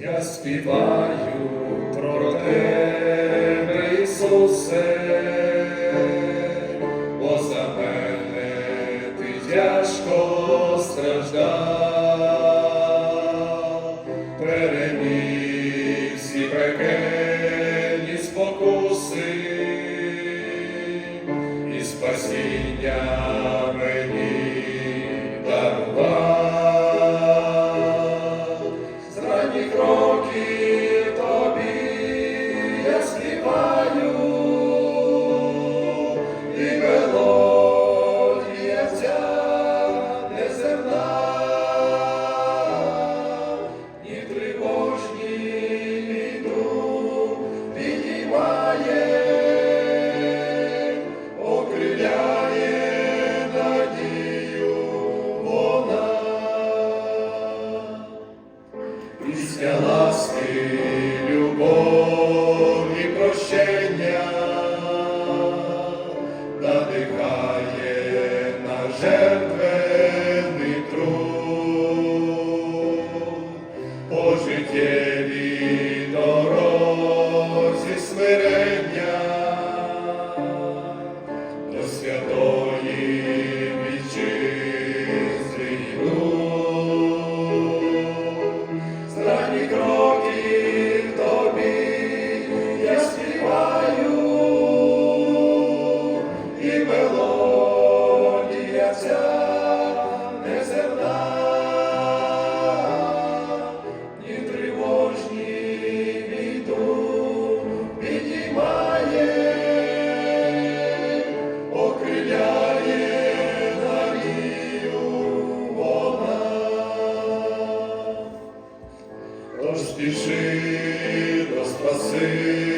Я співаю про тебе, Ісусе, бо за мене ти тяжко страждав, переміг всі пекельні спокуси, і спасіння Пісня ласки, любові, прощення надихає на жертвений труд, по життєвій дорозі смирення Тож спіши до спаси